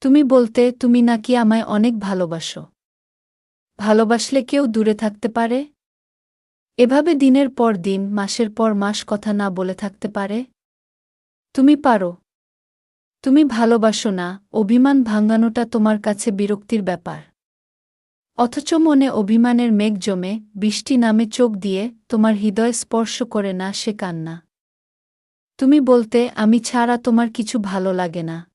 তুমি বলতে তুমি নাকি আমায় অনেক ভালোবাসো। ভালোবাসলে কেউ দূরে থাকতে পারে? এভাবে দিনের পর দিন, মাসের পর মাস কথা না বলে থাকতে পারে? তুমি পারো। তুমি ভালোবাসো না, অভিমান ভাঙানোটা তোমার কাছে বিরক্তির ব্যাপার। অথচ মনে অভিমানের মেঘ জমে, বৃষ্টি নামে চোখ দিয়ে তোমার হৃদয় স্পর্শ করে না সে কান্না। তুমি বলতে, আমি ছাড়া তোমার কিছু ভালো লাগে না।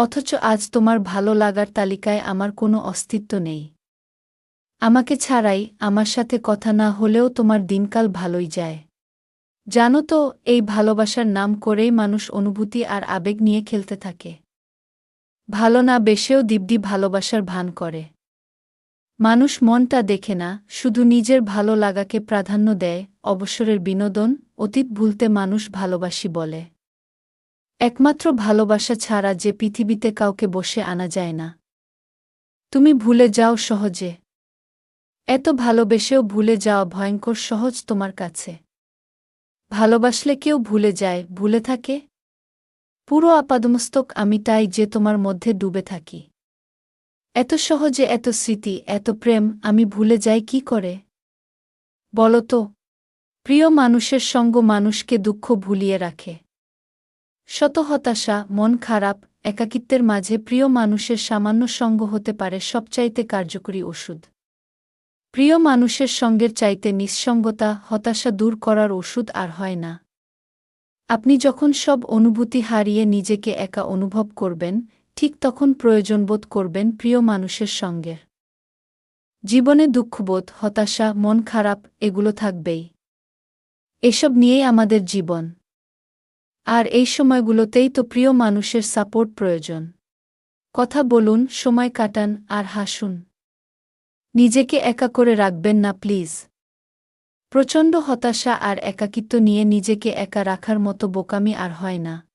অথচ আজ তোমার ভালো লাগার তালিকায় আমার কোনো অস্তিত্ব নেই। আমাকে ছাড়াই আমার সাথে কথা না হলেও তোমার দিনকাল ভালোই যায়। জানো তো, এই ভালোবাসার নাম করেই মানুষ অনুভূতি আর আবেগ নিয়ে খেলতে থাকে। ভালো না বেশেও দিব্যি ভালোবাসার ভান করে। মানুষ মনটা দেখে না, শুধু নিজের ভালো লাগাকে প্রাধান্য দেয়, অবসরের বিনোদন, অতীত ভুলতে মানুষ ভালোবাসি বলে। একমাত্র ভালোবাসা ছাড়া যে পৃথিবীতে কাউকে বসে আনা যায় না। তুমি ভুলে যাও সহজে। এত ভালোবেসেও ভুলে যাওয়া ভয়ঙ্কর সহজ তোমার কাছে। ভালোবাসলে কেউ ভুলে যায়, ভুলে থাকে? পুরো আপাদমস্তক আমি তাই যে তোমার মধ্যে ডুবে থাকি। এত সহজে, এত স্মৃতি, এত প্রেম, আমি ভুলে যাই কি করে? বলতো প্রিয় মানুষের সঙ্গ মানুষকে দুঃখ ভুলিয়ে রাখে। শত হতাশা মন খারাপ, একাকিত্বের মাঝে প্রিয় মানুষের সামান্য সঙ্গ হতে পারে সবচাইতে কার্যকরী ওষুধ। প্রিয় মানুষের সঙ্গের চাইতে নিঃসঙ্গতা, হতাশা দূর করার ওষুধ আর হয় না। আপনি যখন সব অনুভূতি হারিয়ে নিজেকে একা অনুভব করবেন, ঠিক তখন প্রয়োজনবোধ করবেন প্রিয় মানুষের সঙ্গে। জীবনে দুঃখবোধ, হতাশা, মন খারাপ, এগুলো থাকবেই। এসব নিয়েই আমাদের জীবন। আর এই সময়গুলোতেই তো প্রিয় মানুষের সাপোর্ট প্রয়োজন। কথা বলুন, সময় কাটান আর হাসুন। নিজেকে একা করে রাখবেন না, প্লিজ। প্রচণ্ড হতাশা আর একাকিত্ব নিয়ে নিজেকে একা রাখার মতো বোকামি আর হয় না।